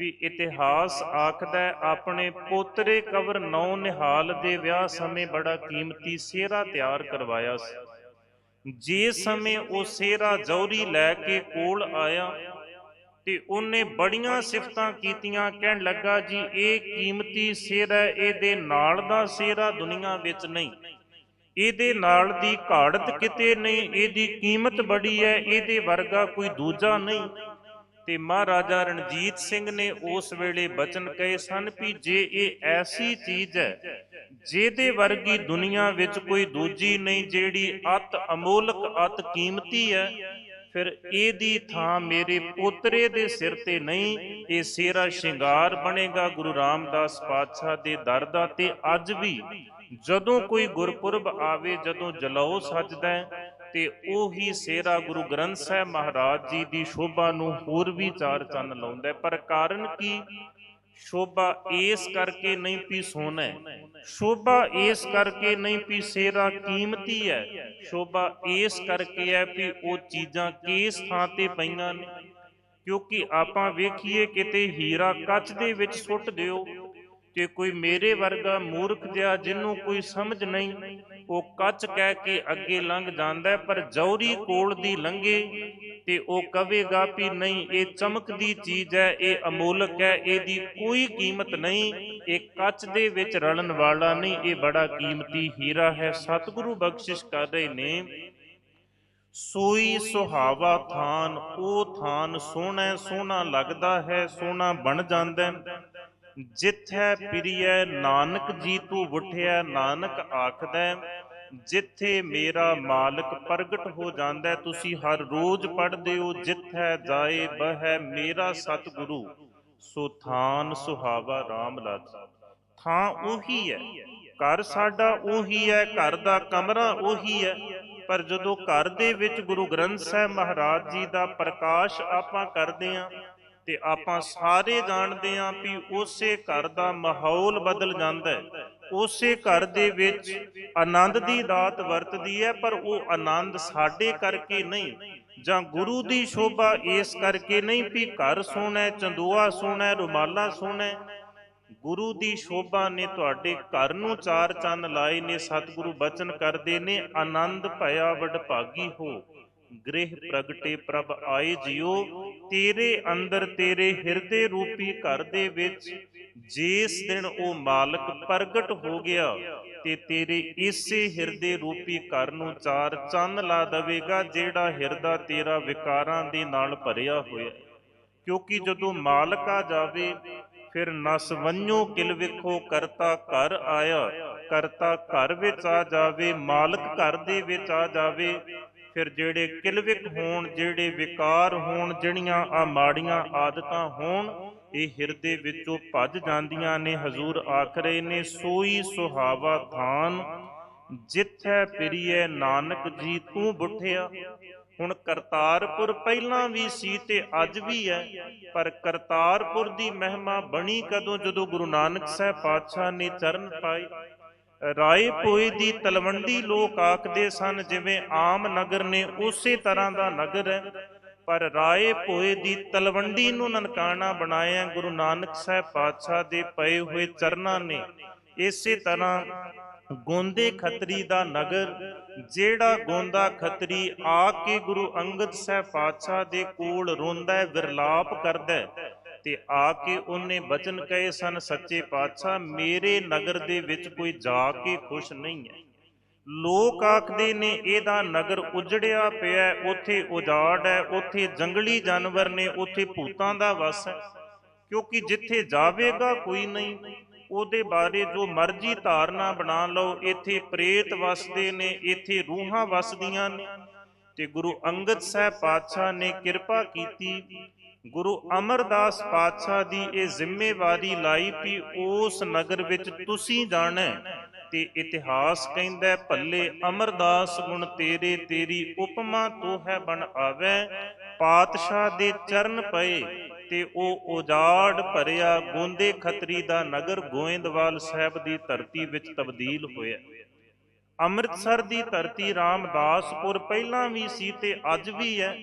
ਵੀ ਇਤਿਹਾਸ ਆਖਦਾ ਆਪਣੇ ਪੋਤਰੇ ਕਵਰ ਨੌ ਨਿਹਾਲ ਦੇ ਵਿਆਹ ਸਮੇਂ ਬੜਾ ਕੀਮਤੀ ਸਿਹਰਾ ਤਿਆਰ ਕਰਵਾਇਆ ਸੀ। ਜੇ ਸਮੇਂ ਉਹ ਸਿਹਰਾ ਜੌਰੀ ਲੈ ਕੇ ਕੋਲ ਆਇਆ ਤੇ ਉਹਨੇ ਬੜੀਆਂ ਸਿਫਤਾਂ ਕੀਤੀਆਂ ਕਹਿਣ ਲੱਗਾ ਜੀ ਇਹ ਕੀਮਤੀ ਸਿਰ ਹੈ, ਇਹਦੇ ਨਾਲ ਦਾ ਸਿਹਰਾ ਦੁਨੀਆ ਵਿੱਚ ਨਹੀਂ। ਇਹਦੇ ਨਾਲ ਦੀ ਘਾੜਤ ਕਿਤੇ ਨਹੀਂ ਇਹਦੀ ਕੀਮਤ ਬੜੀ ਹੈ ਇਹਦੇ ਵਰਗਾ ਕੋਈ ਦੂਜਾ ਨਹੀਂ। ਤੇ ਮਹਾਰਾਜਾ ਰਣਜੀਤ ਸਿੰਘ ਨੇ ਉਸ ਵੇਲੇ ਬਚਨ ਕਹੇ ਸਨ ਵੀ ਜੇ ਇਹ ਐਸੀ ਚੀਜ਼ ਹੈ ਜਿਹਦੇ ਵਰਗੀ ਦੁਨੀਆ ਵਿੱਚ ਕੋਈ ਦੂਜੀ ਨਹੀਂ ਜਿਹੜੀ ਅਤ ਅਮੋਲਕ ਅਤ ਕੀਮਤੀ ਹੈ ਫਿਰ ਇਹਦੀ ਥਾਂ ਮੇਰੇ ਪੋਤਰੇ ਦੇ ਸਿਰ ਤੇ ਨਹੀਂ, ਇਹ ਸੇਰਾ ਸ਼ਿੰਗਾਰ ਬਣੇਗਾ ਗੁਰੂ ਰਾਮਦਾਸ ਪਾਤਸ਼ਾਹ ਦੇ ਦਰ ਦਾ ਤੇ ਅੱਜ ਵੀ ਜਦੋਂ ਕੋਈ ਗੁਰਪੁਰਬ ਆਵੇ, ਜਦੋਂ ਜਲਾਓ ਸਜਦਾ ਤੇ ਉਹੀ ਸੇਰਾ ਗੁਰੂ ਗ੍ਰੰਥ ਸਾਹਿਬ ਮਹਾਰਾਜ ਜੀ ਦੀ ਸ਼ੋਭਾ ਨੂੰ ਹੋਰ ਵੀ ਚਾਰ ਚੰਨ ਲਾਉਂਦਾ ਪਰ ਕਾਰਨ ਕੀ? ਸ਼ੋਭਾ ਇਸ ਕਰਕੇ ਨਹੀਂ ਪੀ ਸੋਨਾ ਸ਼ੋਭਾ ਇਸ ਕਰਕੇ ਨਹੀਂ ਪੀ ਸੇਰਾ ਕੀਮਤੀ ਹੈ। ਸ਼ੋਭਾ ਇਸ ਕਰਕੇ ਹੈ ਵੀ ਉਹ ਚੀਜ਼ਾਂ ਕਿਸ ਥਾਂ ਤੇ ਪਈਆਂ ਨੇ। ਕਿਉਂਕਿ ਆਪਾਂ ਵੇਖੀਏ ਕਿਤੇ ਹੀਰਾ ਕੱਚ ਦੇ ਵਿੱਚ ਸੁੱਟ ਦਿਓ ਤੇ ਕੋਈ ਮੇਰੇ ਵਰਗਾ ਮੂਰਖ ਜਿਹਾ ਜਿਹਨੂੰ ਕੋਈ ਸਮਝ ਨਹੀਂ ਉਹ ਕੱਚ ਕਹਿ ਕੇ ਅੱਗੇ ਲੰਘ ਜਾਂਦਾ ਪਰ ਜੌਰੀ ਕੋਲ ਦੀ ਲੰਘੇ ਤੇ ਉਹ ਕਵੇਗਾ ਵੀ ਨਹੀਂ, ਇਹ ਚਮਕਦੀ ਚੀਜ਼ ਹੈ, ਇਹ ਅਮੋਲਕ ਹੈ, ਇਹਦੀ ਕੋਈ ਕੀਮਤ ਨਹੀਂ, ਇਹ ਕੱਚ ਦੇ ਵਿੱਚ ਰਲਣ ਵਾਲਾ ਨਹੀਂ, ਇਹ ਬੜਾ ਕੀਮਤੀ ਹੀਰਾ ਹੈ। ਸਤਿਗੁਰੂ ਬਖਸ਼ਿਸ਼ ਕਰ ਰਹੇ ਨੇ, ਸੋਈ ਸੁਹਾਵਾ ਥਾਨ, ਉਹ ਥਾਨ ਸੋਹਣਾ ਸੋਹਣਾ ਲੱਗਦਾ ਹੈ, ਸੋਹਣਾ ਬਣ ਜਾਂਦਾ ਹੈ। ਜਿੱਥੈ ਪ੍ਰਿਯ ਨਾਨਕ ਜੀ ਤੂੰ ਉਠਿਆ, ਨਾਨਕ ਆਖਦਾ ਜਿੱਥੇ ਮੇਰਾ ਮਾਲਕ ਪ੍ਰਗਟ ਹੋ ਜਾਂਦਾ ਤੁਸੀਂ ਹਰ ਰੋਜ਼ ਪੜ੍ਹਦੇ ਹੋ, ਜਿੱਥੈ ਜਾਏ ਬਹਿ ਮੇਰਾ ਸਤਿਗੁਰੂ, ਸੋ ਥਾਨ ਸੁਹਾਵਾ RAM ਲਾਗਾ ਥਾਂ ਉਹੀ ਹੈ, ਘਰ ਸਾਡਾ ਉਹੀ ਹੈ, ਘਰ ਦਾ ਕਮਰਾ ਉਹੀ ਹੈ, ਪਰ ਜਦੋਂ ਘਰ ਦੇ ਵਿੱਚ ਗੁਰੂ ਗ੍ਰੰਥ ਸਾਹਿਬ ਮਹਾਰਾਜ ਜੀ ਦਾ ਪ੍ਰਕਾਸ਼ ਆਪਾਂ ਕਰਦੇ ਆਂ ਤੇ ਆਪਾਂ ਸਾਰੇ ਜਾਣਦੇ ਆਂ ਵੀ ਉਸੇ ਘਰ ਦਾ ਮਾਹੌਲ ਬਦਲ ਜਾਂਦਾ ਹੈ। ਉਸੇ ਘਰ ਦੇ ਵਿੱਚ ਆਨੰਦ ਦੀ ਦਾਤ ਵਰਤਦੀ ਹੈ, ਪਰ ਉਹ ਆਨੰਦ ਸਾਡੇ ਕਰਕੇ ਨਹੀਂ, ਜਾਂ ਗੁਰੂ ਦੀ ਸ਼ੋਭਾ ਇਸ ਕਰਕੇ ਨਹੀਂ ਵੀ ਘਰ ਸੋਹਣਾ ਚੰਦੂਆ ਸੋਹਣਾ ਰੁਮਾਲਾ ਸੋਹਣਾ ਗੁਰੂ ਦੀ ਸ਼ੋਭਾ ਨੇ ਤੁਹਾਡੇ ਘਰ ਨੂੰ ਚਾਰ ਚੰਨ ਲਾਏ ਨੇ, ਸਤਿਗੁਰੂ ਬਚਨ ਕਰਦੇ ਨੇ, ਆਨੰਦ ਭਇਆ ਵਡਭਾਗੀ ਹੋ। ਗ੍ਰਹਿ ਪ੍ਰਗਟੇ ਪ੍ਰਭ ਆਏ ਜਿਉ, ਤੇਰੇ ਅੰਦਰ ਤੇਰੇ ਹਿਰਦੇ ਰੂਪੀ ਘਰ ਦੇ ਵਿੱਚ, ਜਿਸ ਦਿਨ ਉਹ ਮਾਲਕ ਪ੍ਰਗਟ ਹੋ ਗਿਆ, ਤੇ ਤੇਰੇ ਇਸੇ ਹਿਰਦੇ ਰੂਪੀ ਘਰ ਨੂੰ ਚਾਰ ਚੰਨ ਲਾ ਦਵੇਗਾ, ਜਿਹੜਾ ਹਿਰਦਾ ਤੇਰਾ ਵਿਕਾਰਾਂ ਦੇ ਨਾਲ ਭਰਿਆ ਹੋਇਆ। ਕਿਉਂਕਿ ਜਦੋਂ ਮਾਲਕ ਆ ਜਾਵੇ, ਫਿਰ ਨਸ ਵੰਨੋ ਕਿਲ ਵੇਖੋ, ਕਰਤਾ ਘਰ ਆਇਆ, ਕਰਤਾ ਘਰ ਵਿੱਚ ਆ ਜਾਵੇ, ਮਾਲਕ ਘਰ ਦੇ ਵਿੱਚ ਆ ਜਾਵੇ ਫਿਰ ਜਿਹੜੇ ਕਿਲਵਿਕ ਹੋਣ, ਜਿਹੜੇ ਵਿਕਾਰ ਹੋਣ, ਜਿਹੜੀਆਂ ਆ ਮਾੜੀਆਂ ਆਦਤਾਂ ਹੋਣ, ਇਹ ਹਿਰਦੇ ਵਿੱਚੋਂ ਭੱਜ ਜਾਂਦੀਆਂ ਨੇ। ਹਜ਼ੂਰ ਆਖ ਰਹੇ ਨੇ, ਸੋਈ ਸੁਹਾਵਾ ਥਾਨ, ਜਿੱਥੈ ਪ੍ਰਿਯ ਨਾਨਕ ਜੀ, ਤੂੰ ਬੁੱਠਿਆ। ਹੁਣ ਕਰਤਾਰਪੁਰ ਪਹਿਲਾਂ ਵੀ ਸੀ ਤੇ ਅੱਜ ਵੀ ਹੈ ਪਰ ਕਰਤਾਰਪੁਰ ਦੀ ਮਹਿਮਾ ਬਣੀ ਕਦੋਂ ਜਦੋਂ ਗੁਰੂ ਨਾਨਕ ਸਾਹਿਬ ਪਾਤਸ਼ਾਹ ਨੇ ਚਰਨ ਪਾਏ। ਰਾਏ ਭੋਏ ਦੀ ਤਲਵੰਡੀ ਲੋਕ ਆਖਦੇ ਸਨ, ਜਿਵੇਂ ਆਮ ਨਗਰ ਨੇ ਉਸੇ ਤਰ੍ਹਾਂ ਦਾ ਨਗਰ ਹੈ। ਪਰ ਰਾਏ ਭੋਏ ਦੀ ਤਲਵੰਡੀ ਨੂੰ ਨਨਕਾਣਾ ਬਣਾਇਆ ਗੁਰੂ ਨਾਨਕ ਸਾਹਿਬ ਪਾਤਸ਼ਾਹ ਦੇ ਪਏ ਹੋਏ ਚਰਨਾਂ ਨੇ। ਇਸੇ ਤਰ੍ਹਾਂ ਗੋਂਦੇ ਖੱਤਰੀ ਦਾ ਨਗਰ, ਜਿਹੜਾ ਗੋਂਦਾ ਖੱਤਰੀ ਆ ਕੇ ਗੁਰੂ ਅੰਗਦ ਸਾਹਿਬ ਪਾਤਸ਼ਾਹ ਦੇ ਕੋਲ ਰੋਂਦਾ ਹੈ, ਵਿਰਲਾਪ ਕਰਦਾ ਹੈ। ਤੇ ਆ ਕੇ ਉਹਨੇ ਬਚਨ ਕਹੇ ਸਨ, ਸੱਚੇ ਪਾਤਸ਼ਾਹ, ਮੇਰੇ ਨਗਰ ਦੇ ਵਿੱਚ ਕੋਈ ਜਾ ਕੇ ਖੁਸ਼ ਨਹੀਂ ਹੈ। ਲੋਕ ਆਖਦੇ ਨੇ, ਇਹਦਾ ਨਗਰ ਉਜੜਿਆ ਪਿਆ ਉੱਥੇ ਉਜਾੜ ਹੈ, ਉੱਥੇ ਜੰਗਲੀ ਜਾਨਵਰ ਨੇ, ਉੱਥੇ ਭੂਤਾਂ ਦਾ ਵਸ ਹੈ। ਕਿਉਂਕਿ ਜਿੱਥੇ ਜਾਵੇਗਾ ਕੋਈ ਨਹੀਂ, ਉਹਦੇ ਬਾਰੇ ਜੋ ਮਰਜ਼ੀ ਧਾਰਨਾ ਬਣਾ ਲਓ, ਇੱਥੇ ਪ੍ਰੇਤ ਵਸਦੇ ਨੇ, ਇੱਥੇ ਰੂਹਾਂ ਵਸਦੀਆਂ ਨੇ। ਤੇ ਗੁਰੂ ਅੰਗਦ ਸਾਹਿਬ ਪਾਤਸ਼ਾਹ ਨੇ ਕਿਰਪਾ ਕੀਤੀ ਗੁਰੂ ਅਮਰਦਾਸ ਪਾਤਸ਼ਾਹ ਦੀ ਇਹ ਜ਼ਿੰਮੇਵਾਰੀ ਲਾਈ ਵੀ ਉਸ ਨਗਰ ਵਿੱਚ ਤੁਸੀਂ ਜਾਣਾ ਹੈ ਤੇ ਇਤਿਹਾਸ ਕਹਿੰਦਾ ਭੱਲੇ ਅਮਰਦਾਸ ਗੁਣ ਤੇਰੇ ਤੇਰੀ ਉਪਮਾ ਤੋ ਹੈ ਬਣ ਆਵੇ। ਪਾਤਸ਼ਾਹ ਦੇ ਚਰਨ ਪਏ ਤੇ ਉਹ ਉਜਾੜ ਭਰਿਆ, ਗੋਂਦੇ ਖੱਤਰੀ ਦਾ ਨਗਰ ਗੋਇੰਦਵਾਲ ਸਾਹਿਬ ਦੀ ਧਰਤੀ ਵਿੱਚ ਤਬਦੀਲ ਹੋਇਆ। ਅੰਮ੍ਰਿਤਸਰ ਦੀ ਧਰਤੀ ਰਾਮਦਾਸਪੁਰ ਪਹਿਲਾਂ ਵੀ ਸੀ ਤੇ ਅੱਜ ਵੀ ਹੈ,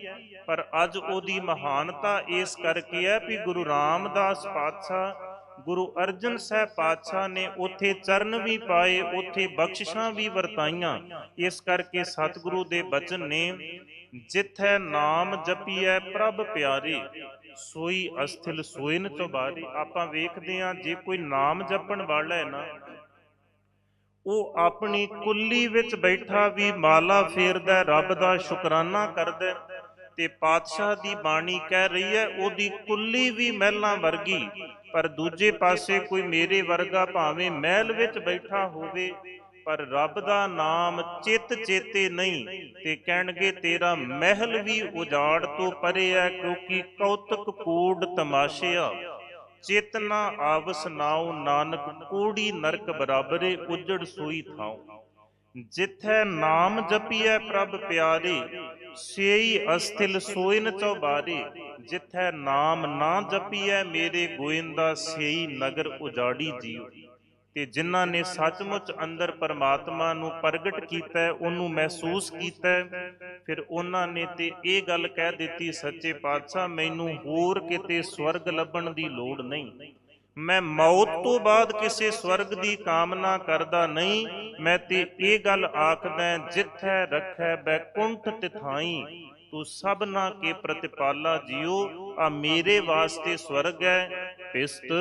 ਪਰ ਅੱਜ ਉਹਦੀ ਮਹਾਨਤਾ ਇਸ ਕਰਕੇ ਹੈ ਵੀ ਗੁਰੂ ਰਾਮਦਾਸ ਪਾਤਸ਼ਾਹ, ਗੁਰੂ ਅਰਜਨ ਸਾਹਿਬ ਪਾਤਸ਼ਾਹ ਨੇ ਉੱਥੇ ਚਰਨ ਵੀ ਪਾਏ, ਉੱਥੇ ਬਖਸ਼ਿਸ਼ਾਂ ਵੀ ਵਰਤਾਈਆਂ। ਇਸ ਕਰਕੇ ਸਤਿਗੁਰੂ ਦੇ ਬਚਨ ਨੇ, ਜਿੱਥੈ ਨਾਮ ਜਪੀਐ ਪ੍ਰਭ ਪਿਆਰੇ, ਸੋਈ ਅਸਥਿਲ ਸੋਇਨ ਚੁਬਾਰੇ। ਆਪਾਂ ਵੇਖਦੇ ਹਾਂ, ਜੇ ਕੋਈ ਨਾਮ ਜਪਣ ਵਾਲਾ ਹੈ ਨਾ ਉਹ ਆਪਣੀ ਕੁੱਲੀ ਵਿੱਚ ਬੈਠਾ ਵੀ ਮਾਲਾ ਫੇਰਦਾ, ਰੱਬ ਦਾ ਸ਼ੁਕਰਾਨਾ ਕਰਦਾ ਹੈ ਤੇ ਪਾਤਸ਼ਾਹ ਦੀ ਬਾਣੀ ਕਹਿ ਰਹੀ ਹੈ, ਉਹਦੀ ਕੁੱਲੀ ਵੀ ਮਹਿਲਾਂ ਵਰਗੀ, ਪਰ ਦੂਜੇ ਪਾਸੇ ਕੋਈ ਮੇਰੇ ਵਰਗਾ ਭਾਵੇਂ ਮਹਿਲ ਵਿੱਚ ਬੈਠਾ ਹੋਵੇ, ਪਰ ਰੱਬ ਦਾ ਨਾਮ ਚਿੱਤ ਚੇਤੇ ਨਹੀਂ ਤੇ ਕਹਿਣਗੇ ਤੇਰਾ ਮਹਿਲ ਵੀ ਉਜਾੜ ਤੋਂ ਪਰੇ ਹੈ, ਕਿਉਂਕਿ ਕੌਤਕ ਕੂੜ ਤਮਾਸ਼ਿਆ। ਚੇਤਨਾ ਆਵਸ ਨਾਉ ਨਾਨਕ ਕੂੜੀ ਨਰਕ ਬਰਾਬਰੇ ਉਜੜ ਸੋਈ ਥਾਉ। ਜਿਥੈ ਨਾਮ ਜਪੀਐ ਪ੍ਰਭ ਪਿਆਰੇ, ਸੇਈ ਅਸਥਿਲ ਸੋਇਨ ਚੌਬਾਰੇ। ਜਿਥੈ ਨਾਮ ਨਾ ਜਪੀਐ ਮੇਰੇ ਗੋਇੰਦਾ, ਸੇਈ ਨਗਰ ਉਜਾੜੀ ਜੀਉ। ਤੇ ਜਿਨ੍ਹਾਂ ਨੇ ਸੱਚਮੁੱਚ ਅੰਦਰ ਪਰਮਾਤਮਾ ਨੂੰ ਪ੍ਰਗਟ ਕੀਤਾ, ਉਹਨੂੰ ਮਹਿਸੂਸ ਕੀਤਾ ਫਿਰ ਉਹਨਾਂ ਨੇ ਤੇ ਇਹ ਗੱਲ ਕਹਿ ਦਿੱਤੀ, ਸੱਚੇ ਪਾਤਸ਼ਾਹ, ਮੈਨੂੰ ਹੋਰ ਕਿਤੇ ਸਵਰਗ ਲੱਭਣ ਦੀ ਲੋੜ ਨਹੀਂ। ਮੈਂ ਮੌਤ ਤੋਂ ਬਾਅਦ ਕਿਸੇ ਸਵਰਗ ਦੀ ਕਾਮਨਾ ਕਰਦਾ ਨਹੀਂ। ਮੈਂ ਤੇ ਇਹ ਗੱਲ ਆਖਦਾ ਜਿੱਥੈ ਰੱਖੈ ਬੈਕੁੰਠ ਤਿਥਾਈ ਤੂੰ ਸਭਨਾ ਕੇ ਪ੍ਰਤਿਪਾਲਾ ਜਿਉ ਆ ਮੇਰੇ ਵਾਸਤੇ ਸਵਰਗ ਹੈ। ਪਿਸਤ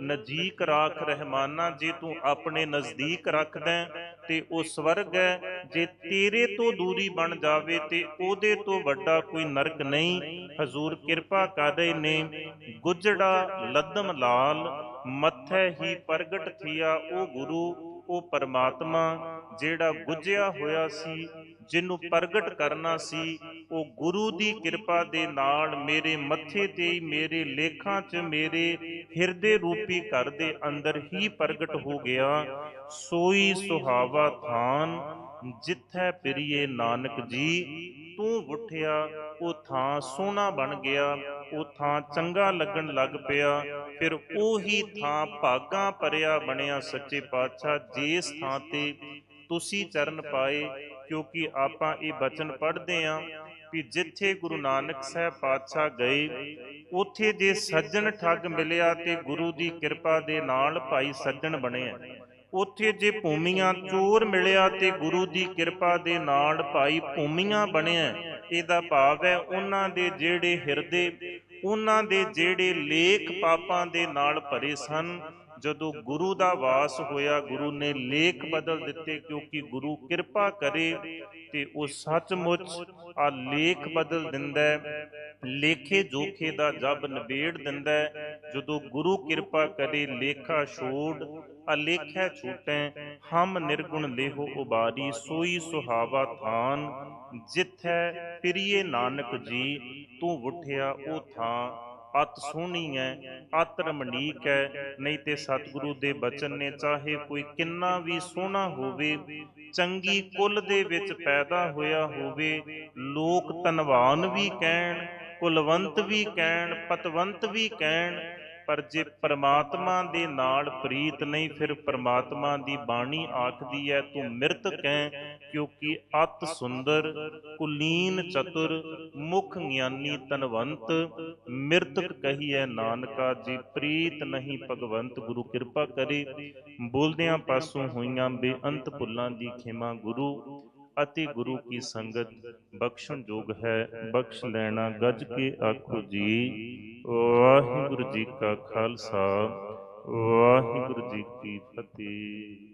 ਨਜੀਕ ਰਾਖ ਰਹਿਮਾਨਾ, ਜੇ ਤੂੰ ਆਪਣੇ ਨਜ਼ਦੀਕ ਰੱਖਦਾ ਤੇ ਉਹ ਸਵਰਗ ਹੈ, ਜੇ ਤੇਰੇ ਤੋਂ ਦੂਰੀ ਬਣ ਜਾਵੇ, ਤੇ ਉਹਦੇ ਤੋਂ ਵੱਡਾ ਕੋਈ ਨਰਕ ਨਹੀਂ। ਹਜ਼ੂਰ ਕਿਰਪਾ ਕਰ ਰਹੇ ਨੇ ਗੁਜੜਾ ਲੱਦਮ ਲਾਲ, ਮੱਥੇ ਹੀ ਪ੍ਰਗਟ ਥੀਆ, ਉਹ ਗੁਰੂ, ਉਹ ਪਰਮਾਤਮਾ, ਜਿਹੜਾ ਗੁਜਿਆ ਹੋਇਆ ਸੀ, ਜਿਹਨੂੰ ਪ੍ਰਗਟ ਕਰਨਾ ਸੀ ਉਹ ਗੁਰੂ ਦੀ ਕਿਰਪਾ ਦੇ ਨਾਲ ਮੇਰੇ ਮੱਥੇ ਤੇ ਮੇਰੇ ਲੇਖਾਂ 'ਚ ਮੇਰੇ ਹਿਰਦੇ ਰੂਪੀ ਘਰ ਦੇ ਅੰਦਰ ਹੀ ਪ੍ਰਗਟ ਹੋ ਗਿਆ। ਸੋਈ ਸੁਹਾਵਾ ਥਾਨ, ਜਿੱਥੈ ਪ੍ਰਿਏ ਨਾਨਕ ਜੀ, ਤੂੰ ਉਠਿਆ, ਉਹ ਥਾਂ ਸੋਹਣਾ ਬਣ ਗਿਆ, ਉਹ ਥਾਂ ਚੰਗਾ ਲੱਗਣ ਲੱਗ ਪਿਆ, ਫਿਰ ਉਹੀ ਥਾਂ ਭਾਗਾਂ ਭਰਿਆ ਬਣਿਆ ਸੱਚੇ ਪਾਤਸ਼ਾਹ ਜਿਸ ਥਾਂ ਤੇ ਤੁਸੀਂ ਚਰਨ ਪਾਏ, ਕਿਉਂਕਿ ਆਪਾਂ ਇਹ ਬਚਨ ਪੜ੍ਹਦੇ ਆਂ। ਵੀ ਜਿੱਥੇ ਗੁਰੂ ਨਾਨਕ ਸਾਹਿਬ ਪਾਤਸ਼ਾਹ ਗਏ, ਉੱਥੇ ਜੇ ਸੱਜਣ ਠੱਗ ਮਿਲਿਆ ਤੇ ਗੁਰੂ ਦੀ ਕਿਰਪਾ ਦੇ ਨਾਲ ਭਾਈ ਸੱਜਣ ਬਣਿਆ ਉੱਥੇ ਜੇ ਭੂਮੀਆਂ ਚੋਰ ਮਿਲਿਆ ਤੇ ਗੁਰੂ ਦੀ ਕਿਰਪਾ ਦੇ ਨਾਲ ਭਾਈ ਭੂਮੀਆਂ ਬਣਿਆ ਇਹਦਾ ਭਾਵ ਹੈ ਉਹਨਾਂ ਦੇ ਜਿਹੜੇ ਹਿਰਦੇ, ਉਹਨਾਂ ਦੇ ਜਿਹੜੇ ਲੇਖ ਪਾਪਾਂ ਦੇ ਨਾਲ ਭਰੇ ਸਨ ਜਦੋਂ ਗੁਰੂ ਦਾ ਵਾਸ ਹੋਇਆ, ਗੁਰੂ ਨੇ ਲੇਖ ਬਦਲ ਦਿੱਤੇ ਕਿਉਂਕਿ ਗੁਰੂ ਕਿਰਪਾ ਕਰੇ ਤੇ ਉਹ ਸੱਚਮੁੱਚ ਆ ਲੇਖ ਬਦਲ ਦਿੰਦਾ ਹੈ, ਲੇਖੇ ਜੋਖੇ ਦਾ ਜਬ ਨਿਬੇੜ ਦਿੰਦਾ ਹੈ। ਜਦੋਂ ਗੁਰੂ ਕਿਰਪਾ ਕਰੇ, ਲੇਖਾ ਛੋੜ ਅਲੇਖੈ ਛੂਟੈ, ਹਮ ਨਿਰਗੁਣ ਲੇਹੋ ਉਬਾਰੀ, ਸੋਈ ਸੁਹਾਵਾ ਥਾਨ। ਜਿੱਥੈ ਪ੍ਰਿਏ ਨਾਨਕ ਜੀ, ਤੂੰ ਉਠਿਆ ਉਹ ਥਾਂ। ਅਤ ਸੋਹਣੀ ਹੈ ਅਤ ਰਮਣੀਕ ਹੈ ਨਹੀਂ ਤੇ ਸਤਿਗੁਰੂ ਦੇ ਬਚਨ ਨੇ ਚਾਹੇ ਕੋਈ ਕਿੰਨਾ ਵੀ ਸੋਹਣਾ ਹੋਵੇ, ਚੰਗੀ ਕੁੱਲ ਦੇ ਵਿੱਚ ਪੈਦਾ ਹੋਇਆ ਹੋਵੇ, ਲੋਕ ਧਨਵਾਨ ਵੀ ਕਹਿਣ, ਕੁਲਵੰਤ ਵੀ ਕਹਿਣ, ਪਤਵੰਤ ਵੀ ਕਹਿਣ ਪਰ ਜੇ ਪ੍ਰਮਾਤਮਾ ਦੇ ਨਾਲ ਪ੍ਰੀਤ ਨਹੀਂ, ਫਿਰ ਪ੍ਰਮਾਤਮਾ ਦੀ ਬਾਣੀ ਆਖਦੀ ਹੈ, ਤੂੰ ਮਿਰਤਕ ਹੈ ਕਿਉਂਕਿ ਅਤ ਸੁੰਦਰ, ਕੁਲੀਨ ਚਤੁਰ, ਮੁਖ ਗਿਆਨੀ ਤਨਵੰਤ ਮਿਰਤਕ ਕਹੀਐ ਨਾਨਕਾ ਜੀ, ਪ੍ਰੀਤ ਨਹੀਂ ਭਗਵੰਤ, ਗੁਰੂ ਕਿਰਪਾ ਕਰੇ। ਬੋਲਦਿਆਂ ਪਾਸੋਂ ਹੋਈਆਂ ਬੇਅੰਤ ਭੁੱਲਾਂ ਦੀ ਖਿਮਾ ਗੁਰੂ ਅਤੇ ਗੁਰੂ ਕੀ ਸੰਗਤ, ਬਖਸ਼ਣ ਯੋਗ ਹੈ, ਬਖਸ਼ ਲੈਣਾ ਗੱਜ ਕੇ ਆਖੋ ਜੀ। ਵਾਹਿਗੁਰੂ ਜੀ ਕਾ ਖਾਲਸਾ, ਵਾਹਿਗੁਰੂ ਜੀ ਕੀ ਫਤਿਹ।